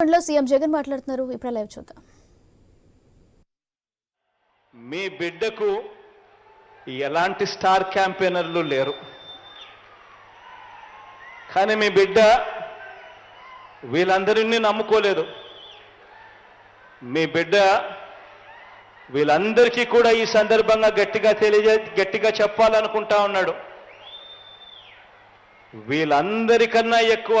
లో సీఎం జగన్ మాట్లాడుతున్నారు. ఇప్పుడు లైవ్ చూద్దాం. మీ బిడ్డకు ఎలాంటి స్టార్ క్యాంపెయినర్లు లేరు. కానీ మీ బిడ్డ వీళ్ళందరినీ నమ్ముకోలేదు. మీ బిడ్డ వీళ్ళందరికీ కూడా ఈ సందర్భంగా గట్టిగా తెలియజే గట్టిగా చెప్పాలనుకుంటా ఉన్నాడు. వీళ్ళందరికన్నా ఎక్కువ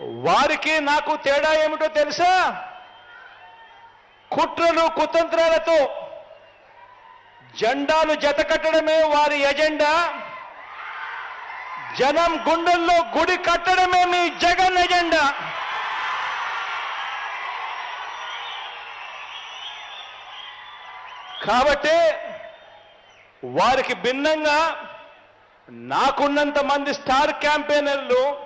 వారికి నాకు తేడా ఏమిటో తెలుసా? కుట్రలు కుతంత్రాలతో జెండాలు జతకట్టడమే వారి ఎజెండా. జనం గుండెల్లో గుడి కట్టడమే మీ జగన్ ఎజెండా. కాబట్టి వారికి భిన్నంగా నాకున్నంత మంది స్టార్ క్యాంపెయినర్లు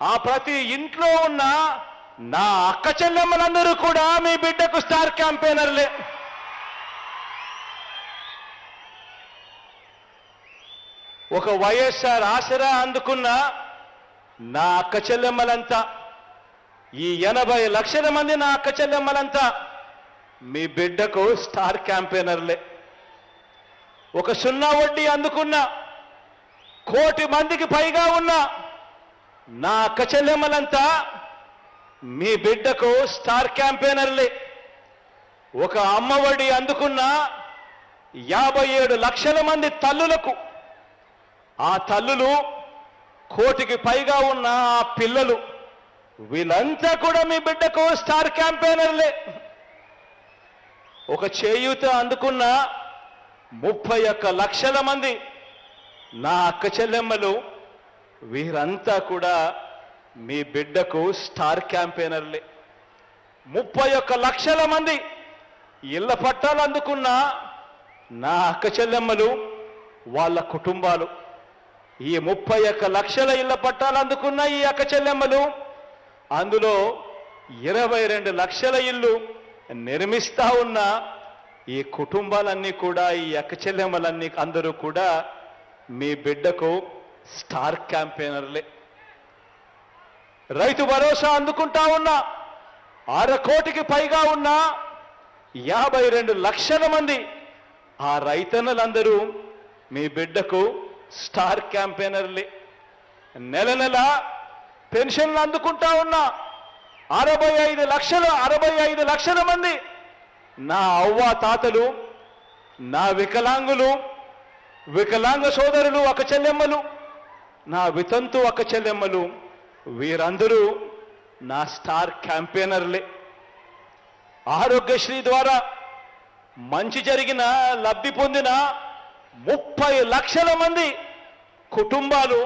ఆ ప్రతి ఇంట్లో ఉన్న నా అక్క చెల్లెమ్మలందరూ కూడా మీ బిడ్డకు స్టార్ క్యాంపెయినర్లే. ఒక వైఎస్ఆర్ ఆసరా అందుకున్న నా అక్క చెల్లెమ్మలంతా ఈ ఎనభై లక్షల మంది నా అక్క చెల్లెమ్మలంతా మీ బిడ్డకు స్టార్ క్యాంపెయినర్లే. ఒక సున్నా వడ్డీ అందుకున్న కోటి మందికి పైగా ఉన్న నా అక్క చెల్లెమ్మలంతా మీ బిడ్డకు స్టార్ క్యాంపెయినర్లే. ఒక అమ్మ అందుకున్న యాభై ఏడు లక్షల మంది తల్లులకు ఆ తల్లులు కోటికి పైగా ఉన్న ఆ పిల్లలు వీళ్ళంతా కూడా మీ బిడ్డకు స్టార్ క్యాంపెయినర్లే. ఒక చేయూత అందుకున్న ముప్పై ఒక్క లక్షల మంది నా అక్క చెల్లెమ్మలు వీరంతా కూడా మీ బిడ్డకు స్టార్ క్యాంపెయినర్లే. ముప్పై ఒక్క లక్షల మంది ఇళ్ళ పట్టాలు అందుకున్న నా అక్క చెల్లెమ్మలు వాళ్ళ కుటుంబాలు. ఈ ముప్పై ఒక్క లక్షల ఇళ్ళ పట్టాలు అందుకున్న ఈ అక్క చెల్లెమ్మలు అందులో ఇరవై రెండు లక్షల ఇల్లు నిర్మిస్తా ఉన్న ఈ కుటుంబాలన్నీ కూడా ఈ అక్క చెల్లెమ్మలన్నీ అందరూ కూడా మీ బిడ్డకు స్టార్ క్యాంపెయినర్లే. రైతు భరోసా అందుకుంటా ఉన్న అర కోటికి పైగా ఉన్న యాభై రెండు లక్షల మంది ఆ రైతన్నలందరూ మీ బిడ్డకు స్టార్ క్యాంపెయినర్లే. నెల నెల పెన్షన్లు అందుకుంటా ఉన్న అరవై ఐదు లక్షల అరవై ఐదు లక్షల మంది నా అవ్వ తాతలు నా వికలాంగులు వికలాంగ సోదరులు ఒక చెల్లెమ్మలు నా వితంతు ఒక చెల్లెమ్మలు వీరందరూ నా స్టార్ క్యాంపెయినర్లే. ఆరోగ్యశ్రీ ద్వారా మంచి జరిగిన లబ్ధి పొందిన ముప్పై లక్షల మంది కుటుంబాలు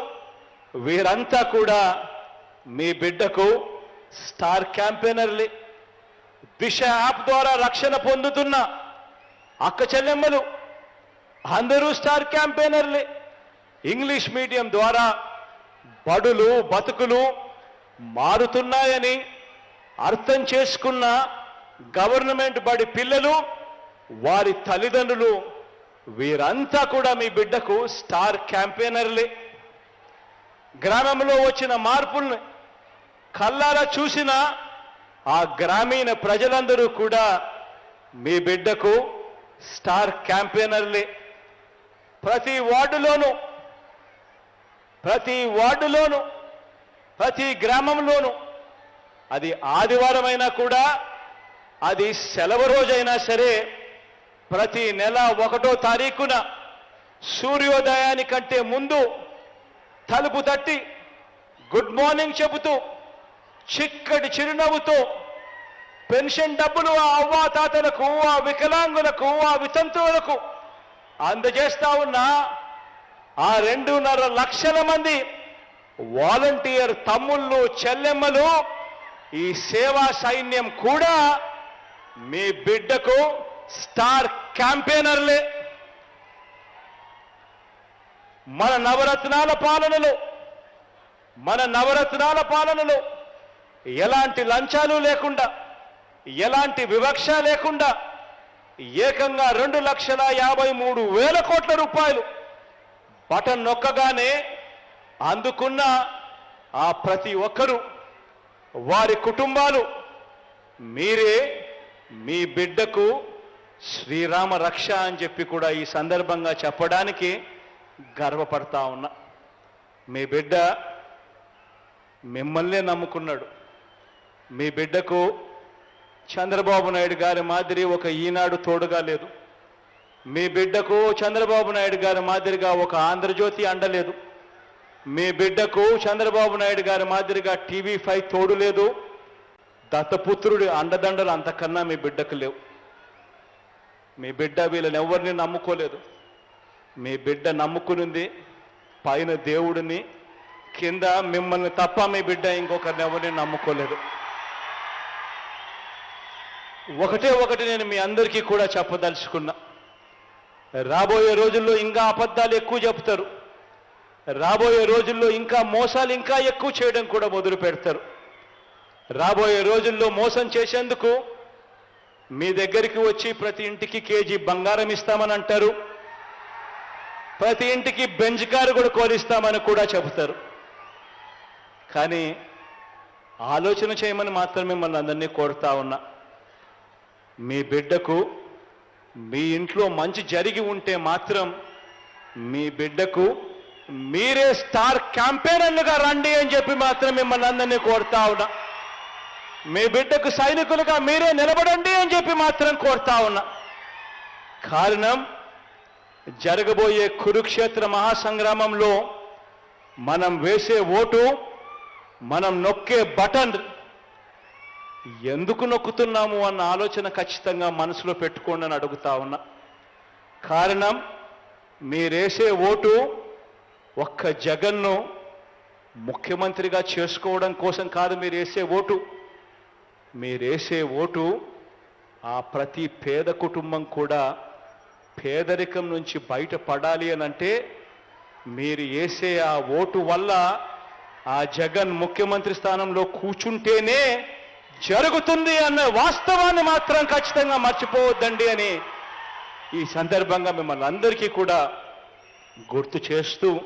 వీరంతా కూడా మీ బిడ్డకు స్టార్ క్యాంపెయినర్లే. దిశ యాప్ ద్వారా రక్షణ పొందుతున్న అక్క చెల్లెమ్మలు అందరూ స్టార్ క్యాంపెయినర్లే. ఇంగ్లీష్ మీడియం ద్వారా బడులు బతుకులు మారుతున్నాయని అర్థం చేసుకున్న గవర్నమెంట్ బడి పిల్లలు వారి తల్లిదండ్రులు వీరంతా కూడా మీ బిడ్డకు స్టార్ క్యాంపెయినర్లే. గ్రామంలో వచ్చిన మార్పుల్ని కల్లారా చూసిన ఆ గ్రామీణ ప్రజలందరూ కూడా మీ బిడ్డకు స్టార్ క్యాంపెయినర్లే. ప్రతి వార్డులోనూ ప్రతి వార్డులోనూ ప్రతి గ్రామంలోనూ అది ఆదివారమైనా కూడా అది సెలవు రోజైనా సరే ప్రతి నెల ఒకటో తారీఖున సూర్యోదయానికంటే ముందు తలుపు తట్టి గుడ్ మార్నింగ్ చెబుతూ చిక్కటి చిరునవ్వుతో పెన్షన్ డబ్బులు ఆ అవ్వాతాతలకు ఆ వికలాంగులకు ఆ వితంతువులకు అందజేస్తా ఉన్న ఆ రెండున్నర లక్షల మంది వాలంటీర్ తమ్ముళ్ళు చెల్లెమ్మలు ఈ సేవా సైన్యం కూడా మీ బిడ్డకు స్టార్ క్యాంపెయినర్లే. మన నవరత్నాల పాలనలో మన నవరత్నాల పాలనలో ఎలాంటి లంచాలు లేకుండా ఎలాంటి వివక్ష లేకుండా ఏకంగా రెండు లక్షల యాభై మూడు వేల కోట్ల రూపాయలు బటన్ నొక్కగానే అందుకున్న ఆ ప్రతి ఒక్కరూ వారి కుటుంబాలు మీరే మీ బిడ్డకు శ్రీరామ రక్ష అని చెప్పి కూడా ఈ సందర్భంగా చెప్పడానికి గర్వపడతా ఉన్నా. మీ బిడ్డ మిమ్మల్నే నమ్ముకున్నాడు. మీ బిడ్డకు చంద్రబాబు నాయుడు గారి మాదిరి ఒక ఈనాడు తోడుగా లేదు. మీ బిడ్డకు చంద్రబాబు నాయుడు గారి మాదిరిగా ఒక ఆంధ్రజ్యోతి అండలేదు. మీ బిడ్డకు చంద్రబాబు నాయుడు గారి మాదిరిగా టీవీ ఫైవ్ తోడు లేదు. దత్తపుత్రుడి అండదండలు అంతకన్నా మీ బిడ్డకు లేవు. మీ బిడ్డ వీళ్ళని ఎవరిని నమ్ముకోలేదు. మీ బిడ్డ నమ్ముకునింది పైన దేవుడిని కింద మిమ్మల్ని తప్ప మీ బిడ్డ ఇంకొకరిని ఎవరిని నమ్ముకోలేదు. ఒకటే ఒకటి నేను మీ అందరికీ కూడా చెప్పదలుచుకున్నా. రాబోయే రోజుల్లో ఇంకా అబద్ధాలు ఎక్కువ చెప్తారు. రాబోయే రోజుల్లో ఇంకా మోసాలు ఇంకా ఎక్కువ చేయడం కూడా మొదలు పెడతారు. రాబోయే రోజుల్లో మోసం చేసేందుకు మీ దగ్గరికి వచ్చి ప్రతి ఇంటికి కేజీ బంగారం ఇస్తామని అంటారు. ప్రతి ఇంటికి బెంచ్ కారు కూడా కోరిస్తామని కూడా చెబుతారు. కానీ ఆలోచన చేయమని మాత్రం మిమ్మల్ని అందరినీ కోరుతా ఉన్నా. మీ బిడ్డకు మీ ఇంట్లో మంచి జరిగి ఉంటే మాత్రం మీ బిడ్డకు మీరే స్టార్ క్యాంపెయినర్లుగా రండి అని చెప్పి మాత్రం మిమ్మల్ని అందరినీ కోరుతా ఉన్నా. మీ బిడ్డకు సైనికులుగా మీరే నిలబడండి అని చెప్పి మాత్రం కోరుతా ఉన్నా. కారణం జరగబోయే కురుక్షేత్ర మహాసంగ్రామంలో మనం వేసే ఓటు మనం నొక్కే బటన్ ఎందుకు నొక్కుతున్నాము అన్న ఆలోచన ఖచ్చితంగా మనసులో పెట్టుకోండి అని అడుగుతా ఉన్నా. కారణం మీరేసే ఓటు ఒక్క జగన్ను ముఖ్యమంత్రిగా చేసుకోవడం కోసం కాదు మీరు వేసే ఓటు. మీరేసే ఓటు ఆ ప్రతి పేద కుటుంబం కూడా పేదరికం నుంచి బయటపడాలి అని అంటే మీరు వేసే ఆ ఓటు వల్ల ఆ జగన్ ముఖ్యమంత్రి స్థానంలో కూర్చుంటేనే జరుగుతుంది అన్న వాస్తవాన్ని మాత్రం ఖచ్చితంగా మర్చిపోవద్దండి అని ఈ సందర్భంగా మిమ్మల్ని అందరికీ కూడా గుర్తు చేస్తూ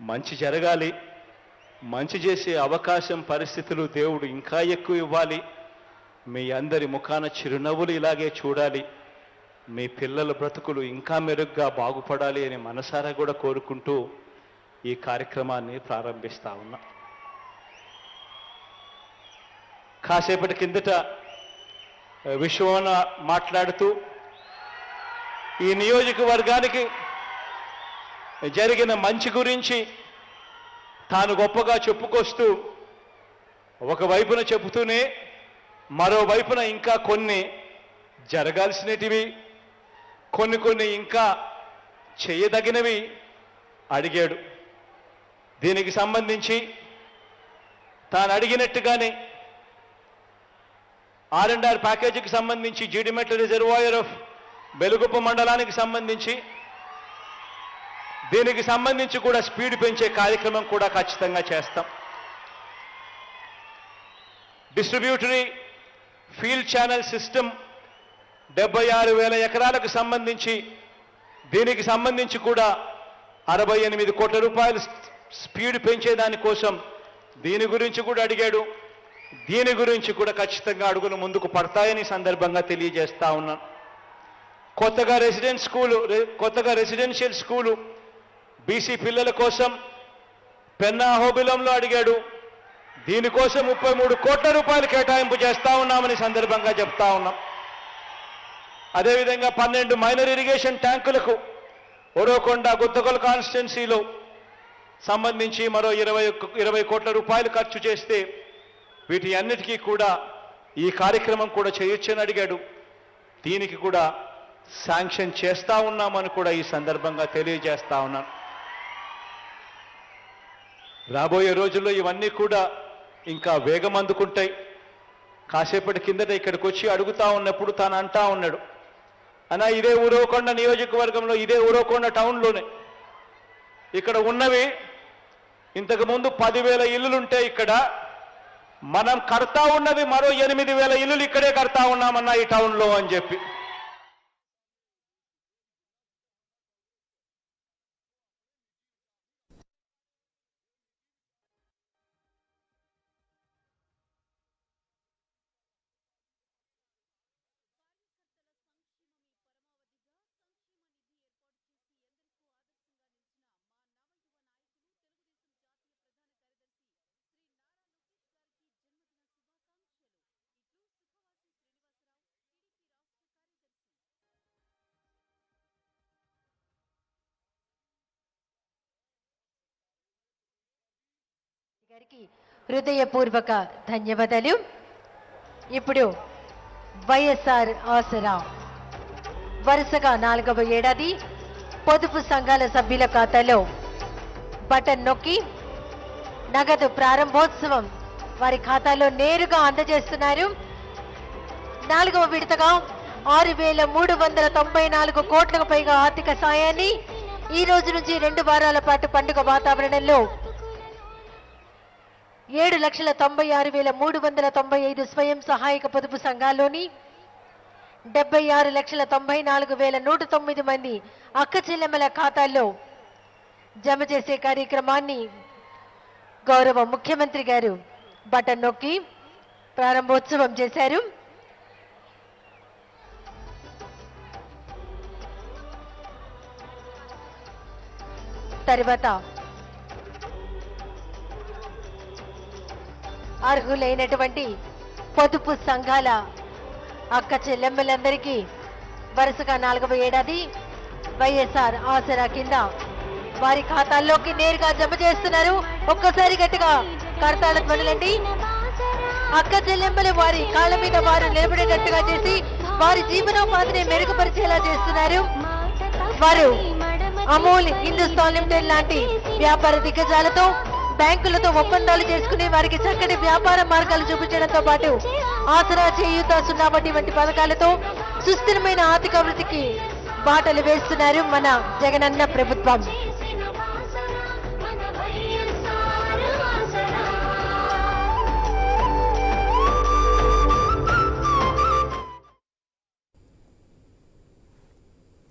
మంచి జరగాలి మంచి చేసే అవకాశం పరిస్థితులు దేవుడు ఇంకా ఎక్కువ ఇవ్వాలి. మీ అందరి ముఖాన చిరునవ్వులు ఇలాగే చూడాలి. మీ పిల్లల బ్రతుకులు ఇంకా మెరుగ్గా బాగుపడాలి అని మనసారా కూడా కోరుకుంటూ ఈ కార్యక్రమాన్ని ప్రారంభిస్తా ఉన్నా. కాసేపటి కిందట విశ్వమన మాట్లాడుతూ ఈ నియోజకవర్గానికి జరిగిన మంచి గురించి తాను గొప్పగా చెప్పుకొస్తూ ఒకవైపున చెబుతూనే మరోవైపున ఇంకా కొన్ని జరగాల్సినటివి కొన్ని కొన్ని ఇంకా చేయదగినవి అడిగాడు. దీనికి సంబంధించి తాను అడిగినట్టుగానే ఆర్ అండ్ ఆర్ ప్యాకేజీకి సంబంధించి జీడిమెట్ల రిజర్వాయర్ ఆఫ్ బెలుగుప్ప మండలానికి సంబంధించి దీనికి సంబంధించి కూడా స్పీడ్ పెంచే కార్యక్రమం కూడా ఖచ్చితంగా చేస్తాం. డిస్ట్రిబ్యూటరీ ఫీల్డ్ ఛానల్ సిస్టమ్ డెబ్బై ఆరు వేల ఎకరాలకు సంబంధించి దీనికి సంబంధించి కూడా అరవై ఎనిమిది కోట్ల రూపాయలు స్పీడ్ పెంచేదానికోసం దీని గురించి కూడా అడిగాడు. దీని గురించి కూడా ఖచ్చితంగా అడుగులు ముందుకు పడతాయని సందర్భంగా తెలియజేస్తా ఉన్నాను కొత్తగా రెసిడెంట్ స్కూలు కొత్తగా రెసిడెన్షియల్ స్కూలు బీసీ పిల్లల కోసం పెన్నా హోబిలంలో అడిగాడు. దీనికోసం ముప్పై మూడు కోట్ల రూపాయలు కేటాయింపు చేస్తా ఉన్నామని సందర్భంగా చెప్తా ఉన్నాం. అదేవిధంగా పన్నెండు మైనర్ ఇరిగేషన్ ట్యాంకులకు ఒరోకొండ గుత్తగొల కాన్స్టిట్యున్సీలో సంబంధించి మరో ఇరవై ఇరవై కోట్ల రూపాయలు ఖర్చు చేస్తే వీటి అన్నిటికీ కూడా ఈ కార్యక్రమం కూడా చేయొచ్చని అడిగాడు. దీనికి కూడా శాంక్షన్ చేస్తా ఉన్నామని కూడా ఈ సందర్భంగా తెలియజేస్తా ఉన్నాను. రాబోయే రోజుల్లో ఇవన్నీ కూడా ఇంకా వేగం అందుకుంటాయి. కాసేపటి కిందట ఇక్కడికి వచ్చి అడుగుతా ఉన్నప్పుడు తాను అంటా ఉన్నాడు. అనా ఇదే ఊరవకొండ నియోజకవర్గంలో ఇదే ఊరవకొండ టౌన్లోనే. ఇక్కడ ఉన్నవి ఇంతకుముందు పదివేల ఇల్లులుంటే ఇక్కడ మనం కడతా ఉన్నది మరో ఎనిమిది వేల ఇల్లులు ఇక్కడే కడతా ఉన్నామన్నా ఈ టౌన్లో అని చెప్పి. గారికి హృదయపూర్వక ధన్యవాదాలు. ఇప్పుడు వైఎస్ఆర్ ఆసరా వరుసగా నాలుగవ ఏడాది పొదుపు సంఘాల సభ్యుల ఖాతాలో బటన్ నొక్కి నగదు ప్రారంభోత్సవం వారి ఖాతాలో నేరుగా అందజేస్తున్నారు. నాలుగవ విడతగా ఆరు వేల మూడు వందల తొంభై నాలుగు కోట్లకు పైగా ఆర్థిక సాయాన్ని ఈ రోజు నుంచి రెండు వారాల పాటు పండుగ వాతావరణంలో ఏడు లక్షల తొంభై ఆరు వేల మూడు వందల తొంభై ఐదు స్వయం సహాయక పొదుపు సంఘాల్లోని డెబ్బై ఆరు లక్షల తొంభై నాలుగు వేల నూట తొమ్మిది మంది అక్క చెల్లెమ్మల ఖాతాల్లో జమ చేసే కార్యక్రమాన్ని గౌరవ ముఖ్యమంత్రి గారు బటన్ నొక్కి ప్రారంభోత్సవం చేశారు. తర్వాత అర్హులైనటువంటి పొదుపు సంఘాల అక్క చెల్లెమ్మలందరికీ వరుసగా నాలుగవ ఏడాది వైఎస్ఆర్ ఆసరా కింద వారి ఖాతాల్లోకి నేరుగా జమ చేస్తున్నారు. ఒక్కసారి గట్టిగా కర్తాల ధ్వనులండి అక్క చెల్లెమ్మలు వారి కాళ్ళ మీద వారు నిలబడేటట్టుగా చేసి వారి జీవనోపాధిని మెరుగుపరిచేలా చేస్తున్నారు. వారు అమూల్ హిందుస్థాన్ లిమిటెడ్ లాంటి వ్యాపార దిగ్గజాలతో బ్యాంకులతో ఒప్పందాలు చేసుకుని వారికి చక్కటి వ్యాపార మార్గాలు చూపించడంతో పాటు ఆసరా చేయూత సున్నా వడ్డీ వంటి పథకాలతో సుస్థిరమైన ఆర్థిక అభివృద్ధికి బాటలు వేస్తున్నారు మన జగనన్న ప్రభుత్వం.